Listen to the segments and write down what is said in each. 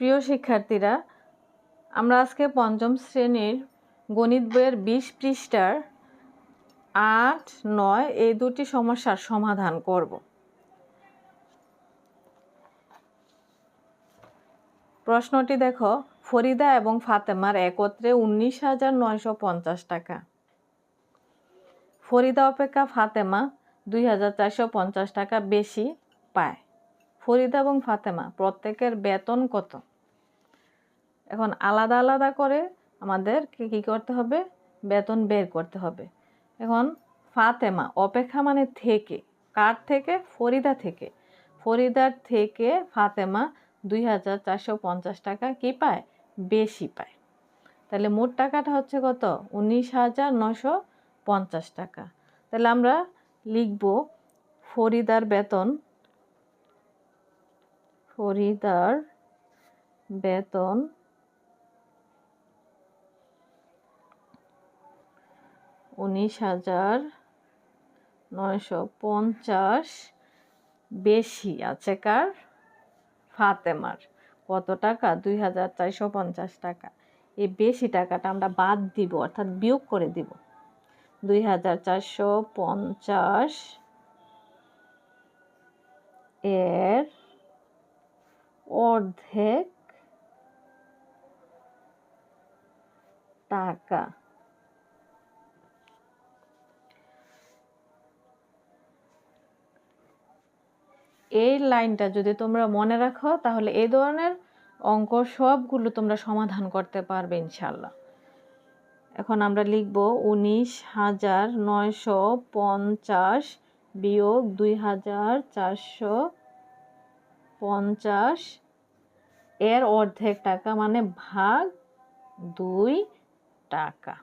প্রিয় শিক্ষার্থীরা, আমরা আজকে পঞ্চম শ্রেণির গণিত বইয়ের বিশ পৃষ্ঠার আট, নয়, এই দুটি সমস্যার সমাধান করব। প্রশ্নটি দেখো, ফরিদা এবং ফাতেমার একত্রে উনিশ হাজার নয়শো পঞ্চাশ টাকা। ফরিদা অপেক্ষা ফাতেমা দুই হাজার চারশো পঞ্চাশ টাকা বেশি পায়। ফরিদা এবং ফাতেমা, প্রত্যেকের বেতন কত? এখন আলাদা আলাদা করে আমাদের কি করতে হবে? বেতন বের করতে হবে। এখন ফাতেমা অপেক্ষা মানে থেকে, কার থেকে? ফরিদা থেকে। ফরিদার থেকে ফাতেমা দুই হাজার চারশো পঞ্চাশ টাকা কি পায়? বেশি পায়। তাহলে মোট টাকাটা হচ্ছে কত? উনিশ হাজার নশো পঞ্চাশ টাকা। তাহলে আমরা লিখব ফরিদার বেতন ফরিদার বেতন উনিশ হাজার নয়শো পঞ্চাশ বেশি। আছে কার? ফাতেমার। কত টাকা? দুই হাজার চারশো পঞ্চাশ টাকা। এই বেশি টাকাটা আমরা বাদ দিব, অর্থাৎ বিয়োগ করে দিব। দুই হাজার চারশো পঞ্চাশ এর অর্ধেক টাকা। এই লাইনটা যদি তোমরা মনে রাখো, তাহলে এই ধরনের অঙ্ক সবগুলো তোমরা সমাধান করতে পারবে ইনশাল্লাহ এখন আমরা লিখব উনিশ হাজার নয়শো পঞ্চাশ বিয়োগ দুই হাজার চারশো পঞ্চাশ। এর অর্ধেক টাকা মানে ভাগ দুই টাকা।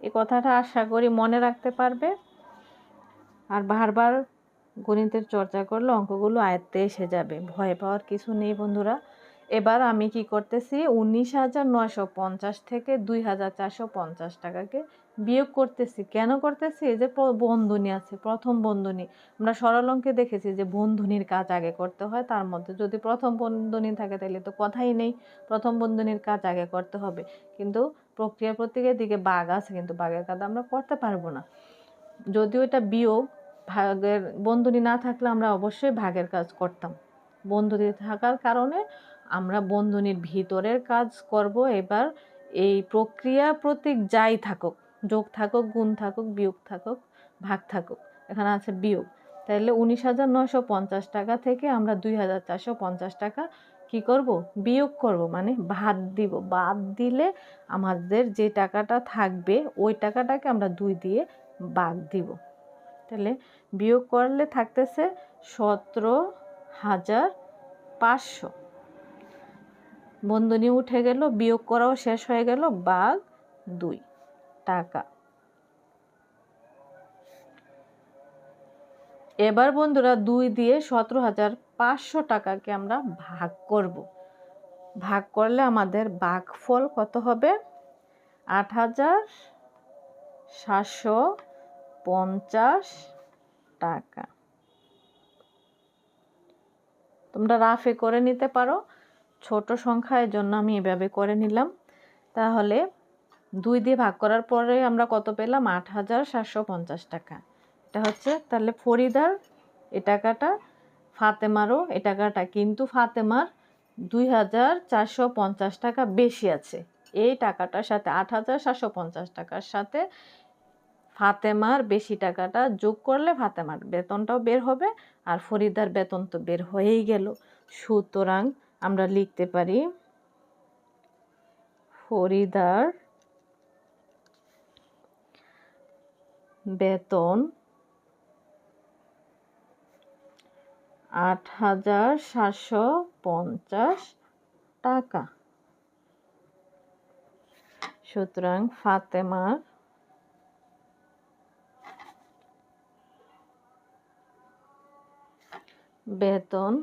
এই কথাটা আশা করি মনে রাখতে পারবে। আর বারবার গণিতের চর্চা করলে অঙ্কগুলো আয়ত্তে এসে যাবে। ভয় পাওয়ার কিছু নেই বন্ধুরা। এবার আমি কি করতেছি? উনিশ হাজার নয়শো পঞ্চাশ থেকে দুই হাজার চারশো পঞ্চাশ টাকাকে বিয়োগ করতেছি। কেন করতেছি? যে বন্ধনী আছে, প্রথম বন্ধনী। আমরা সরল অঙ্কে দেখেছি যে বন্ধনীর কাজ আগে করতে হয়, তার মধ্যে যদি প্রথম বন্ধনী থাকে তাহলে তো কথাই নেই, প্রথম বন্ধনীর কাজ আগে করতে হবে। কিন্তু প্রক্রিয়া প্রতীকের দিকে বাঘ আছে, কিন্তু বাঘের কাজ আমরা করতে পারব না। যদিও এটা বিয়োগ, ভাগের বন্ধনী না থাকলে আমরা অবশ্যই ভাগের কাজ করতাম। বন্ধনী থাকার কারণে আমরা বন্ধনীর ভিতরের কাজ করব, এবার এই প্রক্রিয়া প্রতীক যাই থাকুক। যোগ থাকুক, গুণ থাকুক, বিয়োগ থাকুক, ভাগ থাকুক। এখানে আছে বিয়োগ। তাহলে উনিশ হাজার নশো পঞ্চাশ টাকা থেকে আমরা দুই হাজার চারশো পঞ্চাশ টাকা কি করব? বিয়োগ করব মানে ভাত দিব। বাদ দিলে আমাদের যে টাকাটা থাকবে, ওই টাকাটাকে আমরা দুই দিয়ে বাদ দিব। তাহলে বিয়োগ করলে থাকতেছে সতেরো হাজার পাঁচশো। বন্ধনী উঠে গেল, বিয়োগ করাও শেষ হয়ে গেল বাঘ দুই। টাকা। এবার বন্ধুরা দুই দিয়ে সতেরো হাজার পাঁচশো টাকাকে আমরা ভাগ করব। ভাগ করলে আমাদের ফল কত হবে? আট হাজার সাতশো পঞ্চাশ টাকা। তোমরা রাফে করে নিতে পারো। ছোট সংখ্যার জন্য আমি এভাবে করে নিলাম। তাহলে দুই দিয়ে ভাগ করার পরে আমরা কত পেলাম? আট হাজার সাতশো পঞ্চাশ টাকা। এটা হচ্ছে তাহলে ফরিদার এ টাকাটা, ফাতেমারও এ টাকাটা। কিন্তু ফাতেমার দুই হাজার চারশো পঞ্চাশ টাকা বেশি আছে। এই টাকাটার সাথে, আট হাজার সাতশো পঞ্চাশ টাকার সাথে ফাতেমার বেশি টাকাটা যোগ করলে ফাতেমার বেতনটাও বের হবে আর ফরিদার বেতন তো বের হয়েই গেল। সুতরাং আমরা লিখতে পারি, ফরিদার বেতন আট হাজার সাতশো পঞ্চাশ টাকা। সুতরাং ফাতেমার বেতন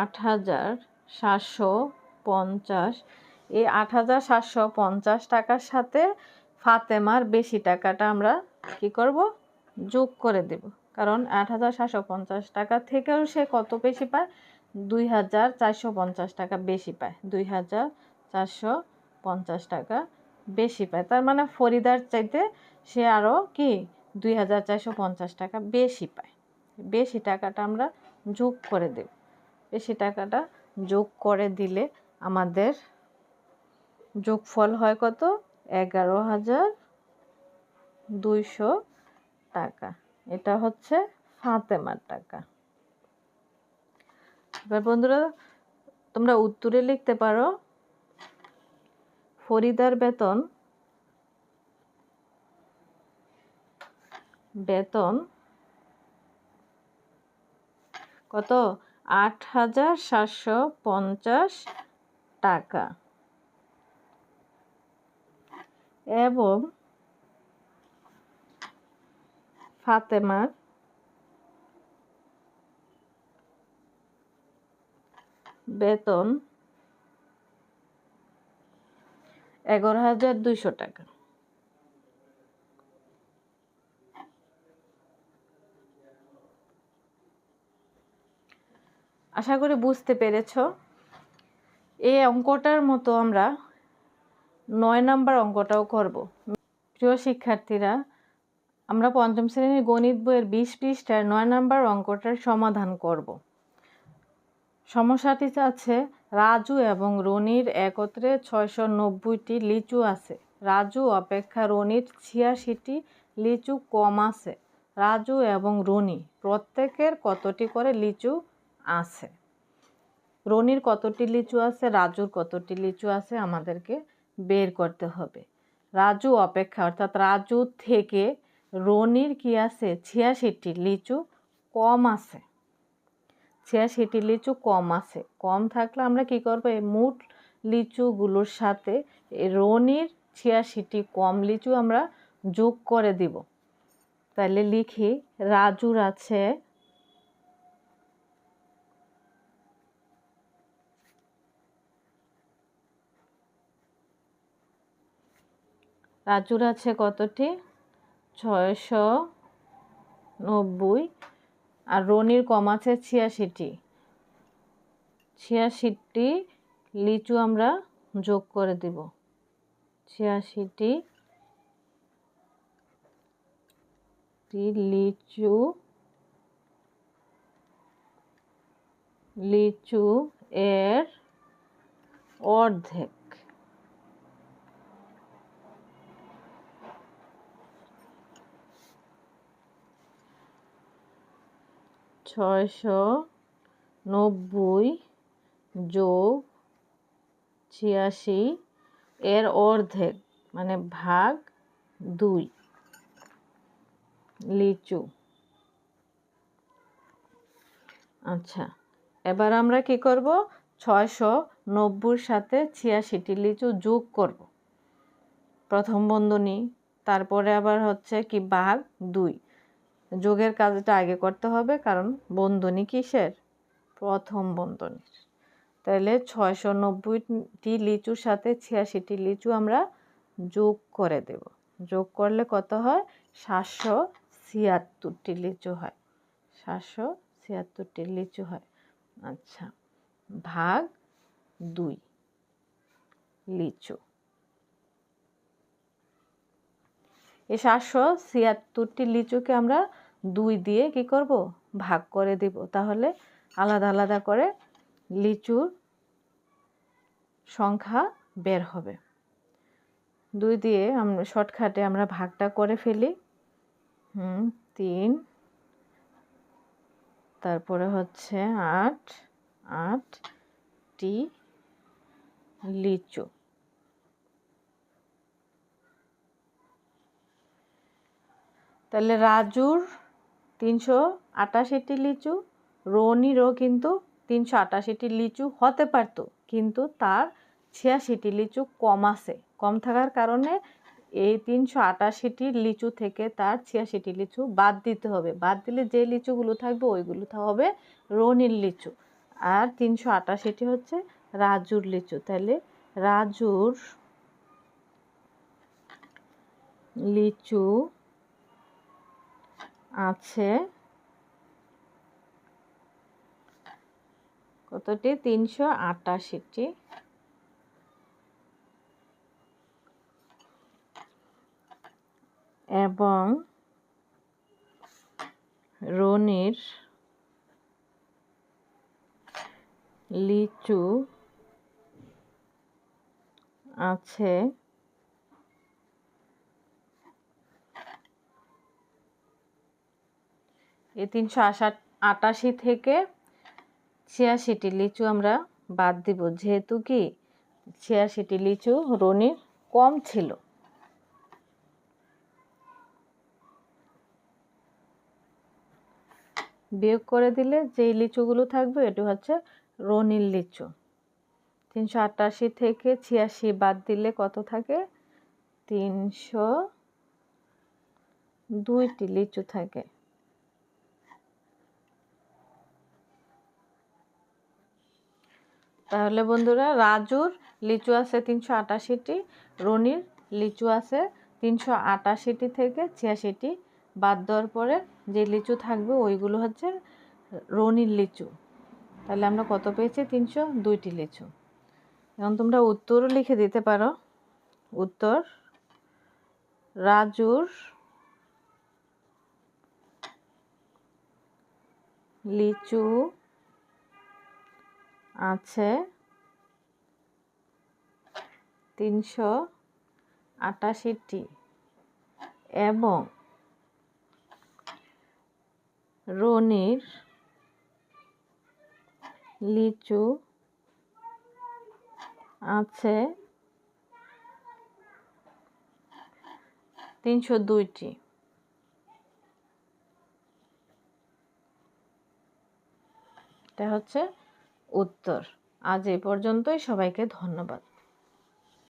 আট হাজার সাতশো পঞ্চাশ এই আট হাজার সাতশো পঞ্চাশ টাকার সাথে ফাতেমার বেশি টাকাটা আমরা কি করব? যোগ করে দেব। কারণ আট হাজার সাতশো পঞ্চাশ টাকা থেকেও সে কত বেশি পায়? দুই হাজার চারশো পঞ্চাশ টাকা বেশি পায়। দুই হাজার চারশো পঞ্চাশ টাকা বেশি পায়। তার মানে ফরিদার চাইতে সে আরও কি? দুই হাজার চারশো পঞ্চাশ টাকা বেশি পায়। বেশি টাকাটা আমরা যোগ করে দেব। বেশি টাকাটা যোগ করে দিলে আমাদের যোগফল হয় কত? এগারো হাজার দুইশো টাকা। এটা হচ্ছে ফাতেমার টাকা। এবার বন্ধুরা, তোমরা উত্তরে লিখতে পারো, ফরিদার বেতন বেতন কত? আট হাজার সাতশো পঞ্চাশ টাকা। এবং ফাতেমার বেতন এগারো হাজার দুইশো টাকা। আশা করি বুঝতে পেরেছ। এই অঙ্কটার মতো আমরা নয় নাম্বার অঙ্কটাও করব। প্রিয় শিক্ষার্থীরা, আমরা পঞ্চম শ্রেণির গণিত বইয়ের বিশ পৃষ্ঠার নয় নাম্বার অঙ্কটার সমাধান করব। সমস্যাটি আছে, রাজু এবং রনির একত্রে ছয়শো নব্বইটি লিচু আছে। রাজু অপেক্ষা রনির ছিয়াশিটি লিচু কম আছে। রাজু এবং রনি প্রত্যেকের কতটি করে লিচু আছে? রনির কতটি লিচু আছে? রাজুর কতটি লিচু আছে? আমাদেরকে বের করতে হবে। রাজু অপেক্ষা, অর্থাৎ রাজু থেকে রনির কি আছে? ছিয়াশিটি লিচু কম আছে। ছিয়াশিটি লিচু কম আছে। কম থাকলে আমরা কি করব? এই মুঠ লিচুগুলোর সাথে রনির ছিয়াশিটি কম লিচু আমরা যোগ করে দিব। তাহলে লিখি, রাজুর আছে রাজুর আছে কতটি? ছয়শো নব্বই আর রনির কম আছে ছিয়াশিটি। ছিয়াশিটি লিচু আমরা যোগ করে দিব। ছিয়াশিটি লিচু লিচু এর অর্ধেক। ছয়শো নব্বই যোগ ছিয়াশি এর অর্ধেক মানে ভাগ দুই। লিচু। আচ্ছা এবার আমরা কি করব? ছয়শো নব্বইর সাথে ছিয়াশিটি লিচু যোগ করব। প্রথম বন্ধনী, তারপরে আবার হচ্ছে কি ভাগ দুই। যোগের কাজটা আগে করতে হবে, কারণ বন্ধনী কিসের? প্রথম বন্ধনীর। তাহলে ছয়শো নব্বইটি লিচুর সাথে ছিয়াশিটি লিচু আমরা যোগ করে দেব। যোগ করলে কত হয়? সাতশো ছিয়াত্তরটি লিচু হয়। সাতশো ছিয়াত্তরটি লিচু হয়। আচ্ছা ভাগ দুই লিচু। এই সাতশো ছিয়াত্তরটি লিচুকে আমরা দুই দিয়ে কি করব? ভাগ করে দিব। তাহলে আলাদা আলাদা করে লিচুর সংখ্যা বের হবে। দুই দিয়ে আমরা শর্টকাটে আমরা ভাগটা করে ফেলি। হুম, তিন, তারপরে হচ্ছে আট আটটি লিচু। তাহলে রাজুর তিনশো আটাশিটি লিচু, রনিরও কিন্তু তিনশো আটাশিটি লিচু হতে পারতো, কিন্তু তার ছিয়াশিটি লিচু কম আছে। কম থাকার কারণে এই তিনশো আটাশিটি লিচু থেকে তার ছিয়াশিটি লিচু বাদ দিতে হবে। বাদ দিলে যে লিচুগুলো থাকবে, ওইগুলো হবে রনির লিচু। আর তিনশো আটাশিটি হচ্ছে রাজুর লিচু। তাহলে রাজুর লিচু আছে। কতটি? তিনশো আটাশিটি। এবং রনির লিচু আছে। এই তিনশো আষাট আটাশি থেকে ছিয়াশিটি লিচু আমরা বাদ দিব। যেহেতু কি ছিয়াশিটি লিচু রনির কম ছিল। বিয়োগ করে দিলে যেই লিচুগুলো থাকবে, এটি হচ্ছে রনির লিচু। তিনশো আটাশি থেকে ছিয়াশি বাদ দিলে কত থাকে? তিনশো দুইটি লিচু থাকে। তাহলে বন্ধুরা, রাজুর লিচু আছে তিনশো আটাশিটি, রনির লিচু আছে তিনশো আটাশিটি থেকে ছিয়াশিটি। বাদ দেওয়ার পরে যে লিচু থাকবে, ওইগুলো হচ্ছে রনির লিচু। তাহলে আমরা কত পেয়েছি? তিনশো দুইটি লিচু। এখন তোমরা উত্তরও লিখে দিতে পারো। উত্তর, রাজুর লিচু আছে তিনশো আটাশিটি এবং রনির লিচু আছে তিনশো দুইটি। এটা হচ্ছে উত্তর। আজ এ পর্যন্তই। সবাইকে ধন্যবাদ।